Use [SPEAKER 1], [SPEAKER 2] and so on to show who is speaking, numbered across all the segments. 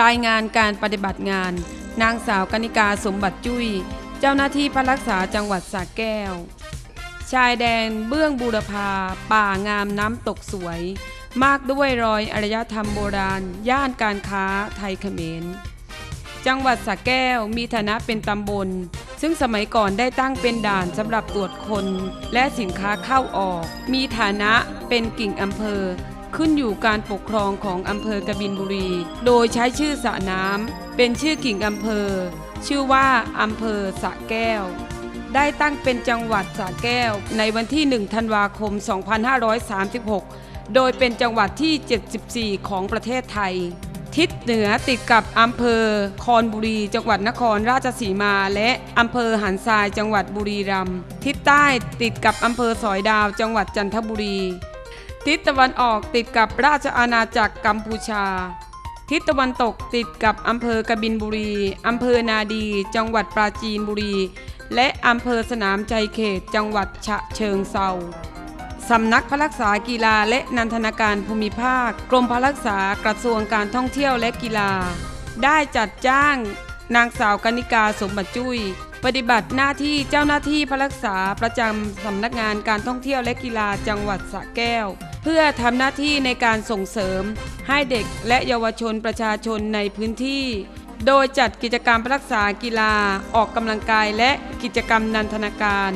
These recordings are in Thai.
[SPEAKER 1] รายงานการปฏิบัติงาน นางสาวกนิกาสมบัติจุย้ย เจ้าหน้าที่พรักษาจังหวัดสระแก้ว ชายแดนเบื้องบูรพา ป่างามน้ำตกสวย มากด้วยรอยอารยธรรมโบราณ ย่านการค้าไทยเขมร จังหวัดสระแก้วมีฐานะเป็นตำบล ซึ่งสมัยก่อนได้ตั้งเป็นด่านสำหรับตรวจคน และสินค้าเข้าออก มีฐานะเป็นกิ่งอำเภอ ขึ้นอยู่การปกครองของอำเภอกบินบุรี โดยใช้ชื่อสระน้ำเป็นชื่อกิ่งอำเภอ ชื่อว่าอำเภอสระแก้ว ได้ตั้งเป็นจังหวัดสระแก้ว ในวันที่ 1 ธันวาคม 2536 โดยเป็นจังหวัดที่ 74 ของประเทศไทย ทิศเหนือติดกับอำเภอคอนบุรี จังหวัดนครราชสีมา และอำเภอหันทรายจังหวัดบุรีรัมย์ทิศใต้ติดกับอำเภอสอยดาว จังหวัดจันทบุรี ทิศตะวันออกติดกับราชอาณาจักรกัมพูชา ทิศตะวันตกติดกับอำเภอกบินบุรี อำเภอนาดี จังหวัดปราจีนบุรี และอำเภอสนามชัยเขต จังหวัดฉะเชิงเซาสำนักพระรักษากีฬาและนันทนาการภูมิภาค กรมพระรักษากระทรวงการท่องเที่ยวและกีฬา ได้จัดจ้างนางสาวกนิกาสมบัติจุย้ยปฏิบัติหน้าที่เจ้าหน้าที่พระรักษาประจำสำนักงานการท่องเที่ยวและกีฬาจังหวัดสระแก้ว เพื่อทำหน้าที่ในการส่งเสริม ให้เด็กและเยาวชนประชาชนในพื้นที่ โดยจัดกิจกรรมรักษากีฬา ออกกำลังกายและกิจกรรมนันทนาการ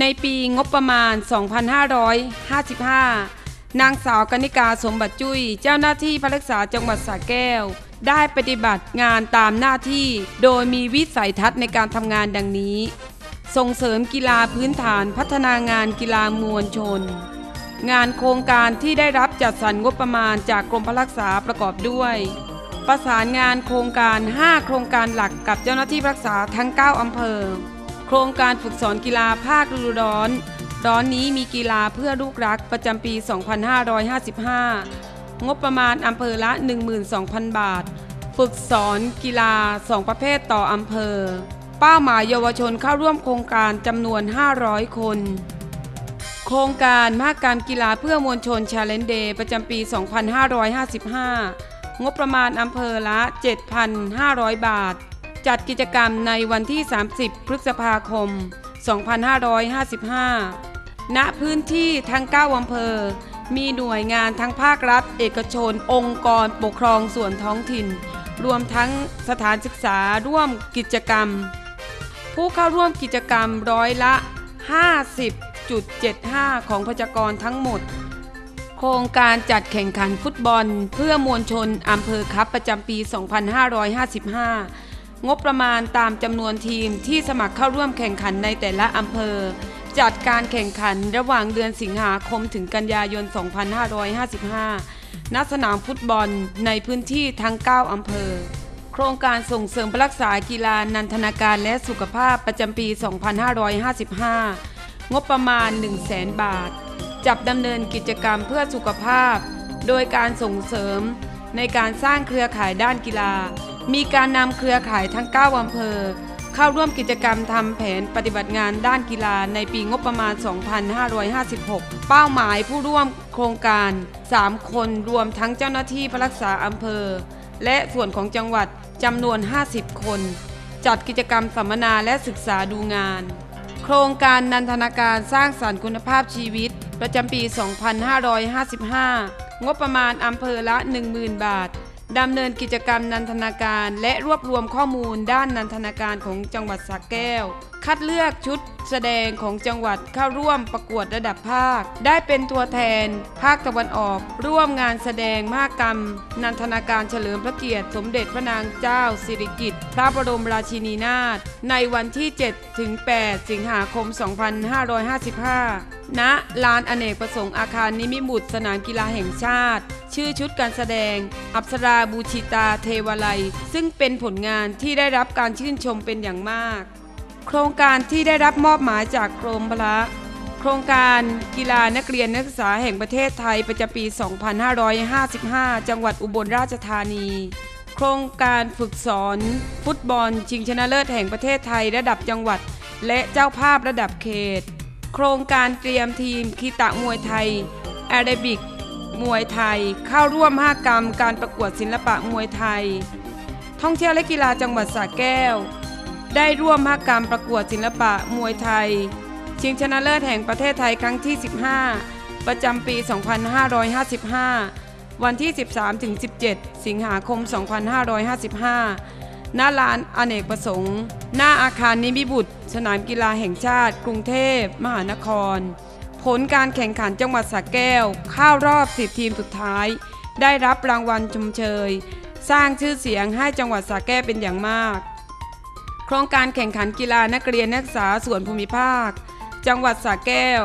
[SPEAKER 1] ในปีงบประมาณ 2555 นางสาวกนิกาสมบัติจุย้ย เจ้าหน้าที่พระรักษาจังหวัดสระแก้ว ได้ปฏิบัติงานตามหน้าที่ โดยมีวิสัยทัศน์ในการทำงานดังนี้ ส่งเสริมกีฬาพื้นฐานพัฒนางานกีฬามวลชน งานโครงการที่ได้รับจัดสรรงบประมาณจากกรมพรักษาประกอบด้วย ประสานงานโครงการ 5 โครงการหลักกับเจ้าหน้าที่รักษาทั้ง 9 อำเภอ โครงการฝึกสอนกีฬาภาคฤดูร้อน ร้อนนี้มีกีฬาเพื่อลูกรักประจำปี 2555 งบประมาณอำเภอละ 12,000 บาท ฝึกสอนกีฬา 2 ประเภทต่ออำเภอ เป้าหมายเยาวชนเข้าร่วมโครงการจำนวน 500 คน โครงการมหกรรมกีฬาเพื่อมวลชนชาเลนเดย์ประจำปี 2555 งบประมาณอำเภอละ 7,500 บาท จัดกิจกรรมในวันที่ 30 พฤษภาคม 2555 ณ พื้นที่ทั้ง 9 อำเภอ มีหน่วยงานทั้งภาครัฐ เอกชน องค์กรปกครองส่วนท้องถิ่น รวมทั้งสถานศึกษาร่วมกิจกรรม ผู้เข้าร่วมกิจกรรมร้อยละ 50 50.75 ของประชากรทั้งหมด โครงการจัดแข่งขันฟุตบอล เพื่อมวลชนอำเภอครับประจำปี 2555 งบประมาณตามจำนวนทีมที่สมัครเข้าร่วมแข่งขันในแต่ละอำเภอ จัดการแข่งขันระหว่างเดือนสิงหาคมถึงกันยายน 2555 ณ สนามฟุตบอลในพื้นที่ทั้ง 9 อำเภอโครงการส่งเสริมรักษากีฬานันทนาการและสุขภาพประจำปี 2555 งบประมาณ 1 0 0 0 0แสนบาท จับดำเนินกิจกรรมเพื่อสุขภาพ โดยการส่งเสริมในการสร้างเครือข่ายด้านกีฬา มีการนำเครือข่ายทั้ง 9อำเภอ เข้าร่วมกิจกรรมทำแผนปฏิบัติงานด้านกีฬาในปีงบประมาณ 2556 เป้าหมายผู้ร่วมโครงการ 3 คนรวมทั้งเจ้าหน้าที่พระรักษาอำเภอ และส่วนของจังหวัดจำนวน 50 คน จัดกิจกรรมสัมมนาและศึกษาดูงาน โครงการนันทนาการสร้างสรรค์คุณภาพชีวิต ประจำปี 2555 งบประมาณอำเภอละ 10,000 บาท ดำเนินกิจกรรมนันทนาการและรวบรวมข้อมูลด้านนันทนาการของจังหวัดสระแก้ว คัดเลือกชุดแสดงของจังหวัดเข้าร่วมประกวดระดับภาค ได้เป็นตัวแทน ภาคตะวันออก ร่วมงานแสดงมหกรรม นันทนาการเฉลิมพระเกียรติ สมเด็จพระนางเจ้า สิริกิติ์พระบรมราชินีนาถในวันที่7ถึง8สิงหาคม 2555 ณลานอเนกประสงค์อาคารนิมิบุตรสนามกีฬาแห่งชาติ ชื่อชุดการแสดง อัปสราบูชิตาเทวาลัยซึ่งเป็นผลงานที่ได้รับการชื่นชมเป็นอย่างมาก โครงการที่ได้รับมอบหมายจากกรมพละโครงการกีฬานักเรียนนักศึกษาแห่งประเทศไทยประจำปี 2555 จังหวัดอุบลราชธานี โครงการฝึกสอน ฟุตบอล ชิงชนะเลิศแห่งประเทศไทยระดับจังหวัด และเจ้าภาพระดับเขต โครงการเตรียมทีมคีตะมวยไทยแอโรบิกมวยไทย เข้าร่วมห้ากรรมการประกวดศิลปะมวยไทย ท่องเที่ยวและกีฬาจังหวัดสระแก้ว ได้ร่วมห้ากรรมประกวดศิลปะมวยไทย ชิงชนะเลิศแห่งประเทศไทยครั้งที่ 15 ประจำปี 2555 วันที่ 13-17 สิงหาคม 2555 ณลานอเนกประสงค์ หน้าอาคารนิมิบุตร สนามกีฬาแห่งชาติ กรุงเทพ มหานคร ผลการแข่งขันจังหวัดสระแก้ว เข้ารอบ 10 ทีมสุดท้าย ได้รับรางวัลชมเชย สร้างชื่อเสียงให้จังหวัดสระแก้วเป็นอย่างมาก โครงการแข่งขันกีฬานักเรียนนักศึกษาส่วนภูมิภาค จังหวัดสระแก้ว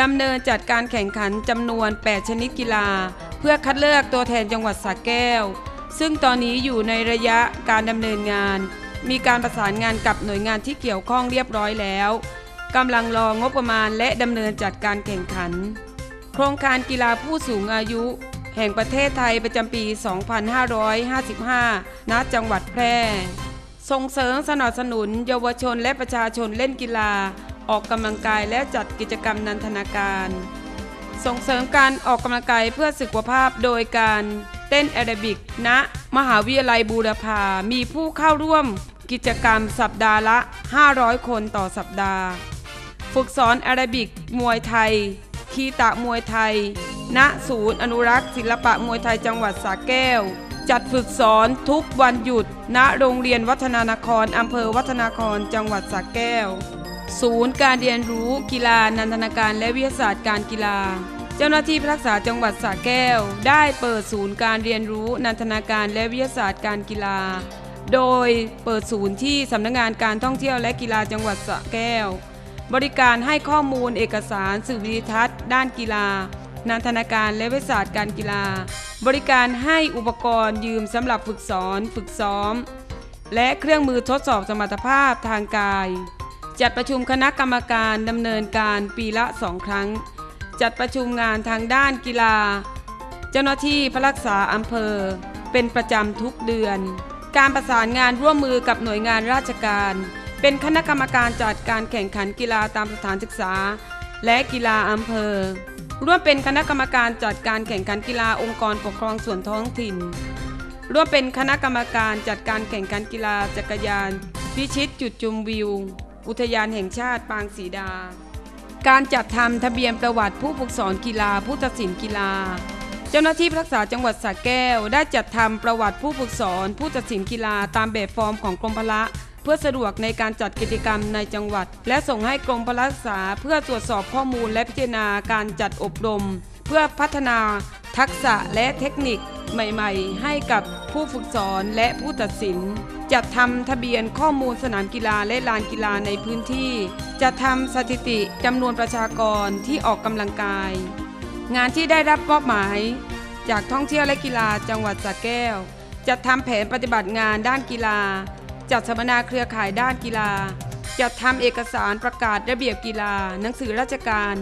[SPEAKER 1] ดำเนินจัดการแข่งขันจำนวน 8 ชนิดกีฬา เพื่อคัดเลือกตัวแทนจังหวัดสระแก้ว ซึ่งตอนนี้อยู่ในระยะการดำเนินงาน มีการประสานงานกับหน่วยงานที่เกี่ยวข้องเรียบร้อยแล้วกำลังรองงบประมาณและดำเนินจัดการแข่งขัน โครงการกีฬาผู้สูงอายุ แห่งประเทศไทยประจำปี 2555 ณ จังหวัดแพร่ ส่งเสริมสนับสนุน เยาวชนและประชาชนเล่นกีฬา ออกกำลังกายและจัดกิจกรรมนันทนาการ ส่งเสริมการออกกำลังกายเพื่อสุขภาพโดยการ ต้นแอโรบิกณมหาวิทยาลัยบูรพา มีผู้เข้าร่วมกิจกรรมสัปดาห์ละ 500 คนต่อสัปดาห์ ฝึกสอนแอโรบิกมวยไทย คีตะมวยไทย ณศูนย์อนุรักษ์ศิลปะมวยไทยจังหวัดสระแก้ว จัดฝึกสอนทุกวันหยุด ณโรงเรียนวัฒนานครอำเภอวัฒนานครจังหวัดสระแก้ว ศูนย์การเรียนรู้กีฬานันทนาการและวิทยาศาสตร์การกีฬา เจ้าหน้าที่รักษาจังหวัดสระแก้ว ได้เปิดศูนย์การเรียนรู้นันทนาการและวิทยาศาสตร์การกีฬา โดยเปิดศูนย์ที่สำนักงานการท่องเที่ยวและกีฬาจังหวัดสระแก้ว บริการให้ข้อมูลเอกสารสื่อวิดิทัศน์ ด้านกีฬา นันทนาการและวิทยาศาสตร์การกีฬา บริการให้อุปกรณ์ยืมสำหรับฝึกสอน ฝึกซ้อม และเครื่องมือทดสอบสมรรถภาพทางกาย จัดประชุมคณะกรรมการดำเนินการปีละสองครั้ง จัดประชุมงานทางด้านกีฬา เจ้าหน้าที่พระรักษาอำเภอ เป็นประจำทุกเดือน การประสานงานร่วมมือกับหน่วยงานราชการ เป็นคณะกรรมการจัดการแข่งขันกีฬาตามสถานศึกษา และกีฬาอำเภอ ร่วมเป็นคณะกรรมการจัดการแข่งขันกีฬาองค์กรปกครองส่วนท้องถิ่น ร่วมเป็นคณะกรรมการจัดการแข่งขันกีฬาจักรยาน พิชิตจุดจุมวิว อุทยานแห่งชาติปางศรีดา การจัดทำทะเบียนประวัติผู้ฝึกสอนกีฬาผู้ตัดสินกีฬา เจ้าหน้าที่รักษาจังหวัดสระแก้ว ได้จัดทำประวัติผู้ฝึกสอน ผู้ตัดสินกีฬาตามแบบฟอร์มของกรมพละเพื่อสะดวกในการจัดกิจกรรมในจังหวัด และส่งให้กรมพละศึกษาเพื่อตรวจสอบข้อมูลและพิจารณาการจัดอบรม เพื่อพัฒนาทักษะและเทคนิคใหม่ ๆ ให้กับผู้ฝึกสอนและผู้ตัดสิน จัดทำทะเบียนข้อมูลสนามกีฬาและลานกีฬาในพื้นที่จะทำสถิติจำนวนประชากรที่ออกกำลังกาย งานที่ได้รับมอบหมาย จากท่องเที่ยวและกีฬาจังหวัดสระแก้ว จัดทำแผนปฏิบัติงานด้านกีฬา จัดสัมมนาเครือข่ายด้านกีฬา จัดทำเอกสารประกาศระเบียบกีฬา หนังสือราชการ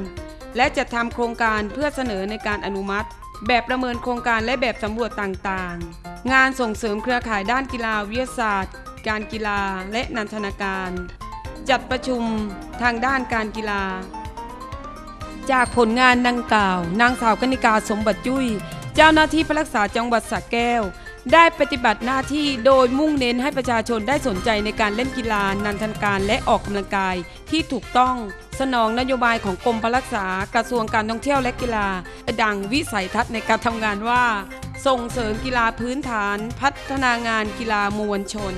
[SPEAKER 1] และจัดทำโครงการเพื่อเสนอในการอนุมัติ แบบประเมินโครงการและแบบสำรวจต่างๆ งานส่งเสริมเครือข่ายด้านกีฬาวิทยาศาสตร์ การกีฬาและนันทนาการ จัดประชุมทางด้านการกีฬา จากผลงานดังกล่าว นางสาวกนิกาสมบัติจุ้ย เจ้าหน้าที่พรักษาจังหวัดสระแก้ว ได้ปฏิบัติหน้าที่โดยมุ่งเน้นให้ประชาชนได้สนใจในการเล่นกีฬานันทนาการและออกกำลังกายที่ถูกต้องสนองนโยบายของกรมพรักษากระทรวงการท่องเที่ยวและกีฬา ดังวิสัยทัศน์ในการทำงานว่า ส่งเสริมกีฬาพื้นฐาน พัฒนางานกีฬามวลชน